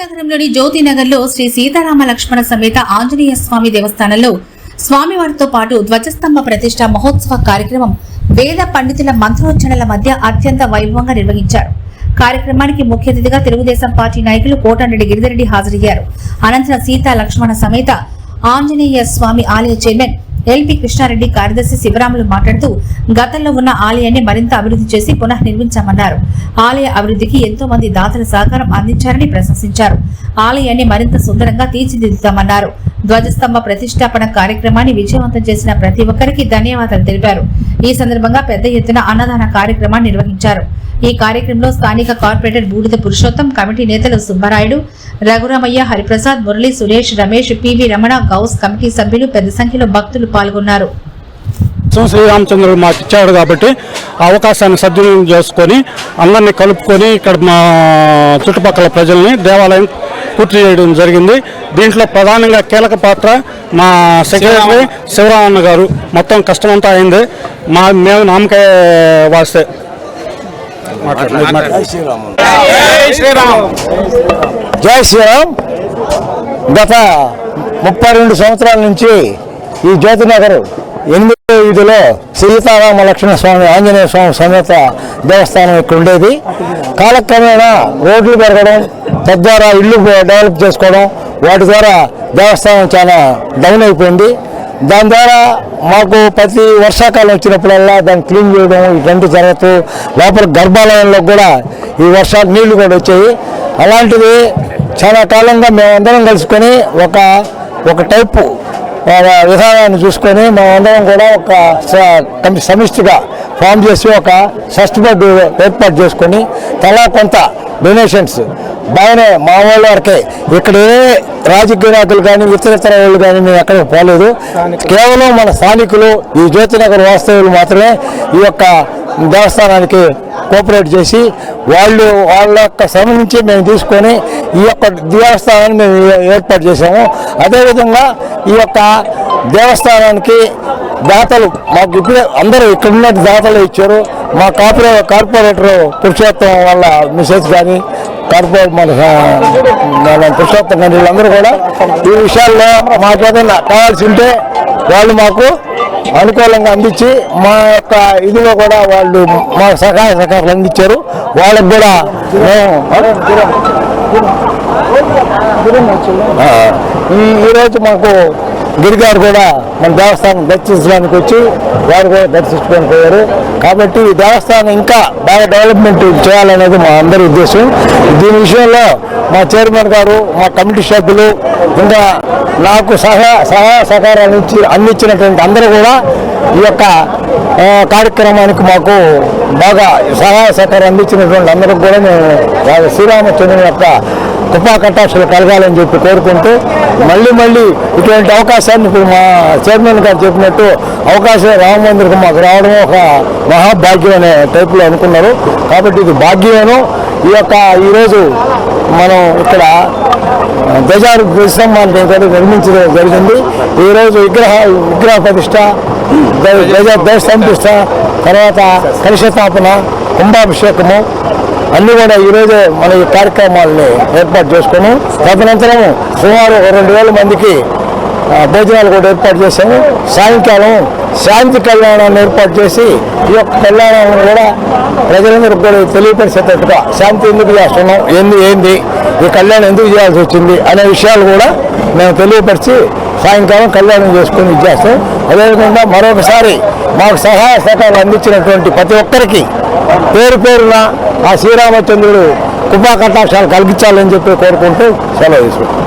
నగరంలోని జ్యోతి నగర్లో శ్రీ సీతారామ లక్ష్మణ సమేత ఆంజనేయ స్వామి దేవస్థానంలో స్వామివారితో పాటు ధ్వజస్తంభ ప్రతిష్ట మహోత్సవ కార్యక్రమం వేద పండితుల మంత్రోచ్చరణల మధ్య అత్యంత వైభవంగా నిర్వహించారు. కార్యక్రమానికి ముఖ్య అతిథిగా తెలుగుదేశం పార్టీ నాయకులు కోటంరెడ్డి గిరిధరెడ్డి హాజరయ్యారు. అనంతరం సీతా లక్ష్మణ సమేత ఆంజనేయ స్వామి ఆలయ చైర్మన్ ఎల్పి కృష్ణారెడ్డి కార్యదర్శి శివరాములు మాట్లాడుతూ గతంలో ఉన్న ఆలయాన్ని మరింత అభివృద్ధి చేసి పునః నిర్మించామన్నారు. ఆలయ అభివృద్ధికి ఎంతో మంది దాతల సహకారం అందించారని ప్రశంసించారు. ఆలయాన్ని మరింత సుందరంగా తీర్చిదిద్దుతామన్నారు. ధ్వజస్తంభ ప్రతిష్టాపన కార్యక్రమాన్ని విజయవంతం చేసిన ప్రతి ఒక్కరికి ధన్యవాదాలు తెలిపారు. ఈ సందర్భంగా పెద్ద ఎత్తున అన్నదాన కార్యక్రమాన్ని నిర్వహించారు. ఈ కార్యక్రమంలో స్థానిక కార్పొరేటర్ బూడిద పురుషోత్తం కమిటీ నేతలు Subbarayudu Raghuramaiah Hariprasad Murali Suresh Ramesh P V Ramana Ghouse committee సభ్యులు పెద్ద సంఖ్యలో భక్తులు పాల్గొన్నారు. శ్రీరామచంద్రుడు మాకు ఇచ్చాడు కాబట్టి అవకాశాన్ని సద్వినియోగం చేసుకొని అందరినీ కలుపుకొని ఇక్కడ మా చుట్టుపక్కల ప్రజల్ని దేవాలయం పూర్తి చేయడం జరిగింది. దీంట్లో ప్రధానంగా కీలక పాత్ర మా సెక్రటరీ శివరామన్న గారు. మొత్తం కష్టమంతా అయింది. మా మేము నామకాయ వాస్తే జై శ్రీరామ్. గత ముప్పై రెండు సంవత్సరాల నుంచి ఈ జ్యోతినగర్ ఎనిమిదో వీధిలో సీతారామ లక్ష్మణ స్వామి ఆంజనేయ స్వామి సమేత దేవస్థానం ఇక్కడ ఉండేది. కాలక్రమేణా రోడ్లు పెరగడం తద్వారా ఇల్లు డెవలప్ చేసుకోవడం వాటి ద్వారా దేవస్థానం చాలా డౌన్ అయిపోయింది. దాని ద్వారా మాకు ప్రతి వర్షాకాలం వచ్చినప్పుడల్లా దాన్ని క్లీన్ చేయడం ఇటువంటి జరుగుతూ లోపల గర్భాలయంలో కూడా ఈ వర్షా నీళ్ళు కూడా వచ్చాయి. అలాంటివి చాలా కాలంగా మేమందరం కలుసుకొని ఒక ఒక టైపు ఒక విధానాన్ని చూసుకొని మేమందరం కూడా ఒక స- సమిష్టిగా ఫామ్ చేసి ఒక సస్ట్ బోర్డు ఏర్పాటు చేసుకొని తలా కొంత డొనేషన్స్ బాగానే మా వాళ్ళ వరకే. ఇక్కడ ఏ రాజకీయ నాయకులు కానీ ఇతరితర వాళ్ళు కానీ మేము ఎక్కడికి పోలేదు. కేవలం మన స్థానికులు ఈ జ్యోతినగర్ వాస్తవులు మాత్రమే ఈ యొక్క దేవస్థానానికి కోఆపరేట్ చేసి వాళ్ళు వాళ్ళ యొక్క శ్రమ నుంచి మేము తీసుకొని ఈ యొక్క దేవస్థానాన్ని మేము ఏర్పాటు చేసాము అదేవిధంగా ఈ యొక్క దేవస్థానానికి దాతలు మాకు ఇప్పుడే అందరూ ఇక్కడ ఉన్న దాతలు ఇచ్చారు. మా కార్పొరే కార్పొరేటర్ పురుషోత్తం వాళ్ళ మిసెస్ కానీ కార్పొరేట్ మన మన పురుషోత్తం కానీ వీళ్ళందరూ కూడా ఈ విషయాల్లో మాకు ఏదైనా కావాల్సి ఉంటే వాళ్ళు మాకు అనుకూలంగా అందించి మా యొక్క ఇదిలో కూడా వాళ్ళు మా సహాయ సహకారాలు అందించారు. వాళ్ళకు కూడా మేము ఈరోజు మాకు గిరిగారు కూడా మన దేవస్థానం దర్శించడానికి వచ్చి వారు కూడా దర్శించుకొని పోయారు. కాబట్టి ఈ దేవస్థానం ఇంకా బాగా డెవలప్మెంట్ చేయాలనేది మా అందరి ఉద్దేశం. దీని విషయంలో మా చైర్మన్ గారు మా కమిటీ సభ్యులు ఇంకా నాకు సహా సహాయ సహకారాలు ఇచ్చి అందించినటువంటి అందరూ కూడా ఈ యొక్క కార్యక్రమానికి మాకు బాగా సహాయ సహకారం అందించినటువంటి అందరికి కూడా మేము శ్రీరామచంద్రుని యొక్క కృపాకటాక్షలు కలగాలని చెప్పి కోరుకుంటూ మళ్ళీ మళ్ళీ ఇటువంటి అవకాశం అవకాశాన్ని ఇప్పుడు మా చైర్మన్ గారు చెప్పినట్టు అవకాశం రామ మందిరికి మాకు రావడం ఒక మహాభాగ్యం అనే టైపులో అనుకున్నారు. కాబట్టి ఇది భాగ్యమేను. ఈ యొక్క ఈరోజు మనం ఇక్కడ ధ్వజారు విశ్రమాన్ని నిర్మించడం జరిగింది. ఈరోజు విగ్రహ విగ్రహ ప్రతిష్ట ధ్వజ దేశ ధ్వజస్తంభ తర్వాత కలుషతాపన కుంభాభిషేకము. అన్ని కూడా ఈరోజే మన ఈ కార్యక్రమాలని ఏర్పాటు చేసుకుని తదనంతరం సుమారు రెండు వేల మందికి భోజనాలు కూడా ఏర్పాటు చేశాము. సాయంకాలం శాంతి కళ్యాణాన్ని ఏర్పాటు చేసి ఈ యొక్క కళ్యాణాన్ని కూడా ప్రజలందరికీ కూడా తెలియపరిచేటట్టుగా శాంతి ఎందుకు చేస్తున్నాం? ఏంది ఏంది? ఈ కళ్యాణం ఎందుకు చేయాల్సి వచ్చింది? అనే విషయాలు కూడా మేము తెలియపరిచి సాయంకాలం కళ్యాణం చేసుకుని ఇచ్చేస్తాం. అదేవిధంగా మరొకసారి మాకు సహాయ సహకారాలు అందించినటువంటి ప్రతి ఒక్కరికి పేరు పేరున ఆ శ్రీరామచంద్రుడు కృపా కటాక్షాలు కలిగించాలని చెప్పి కోరుకుంటూ సెలవు తీసుకుంటాం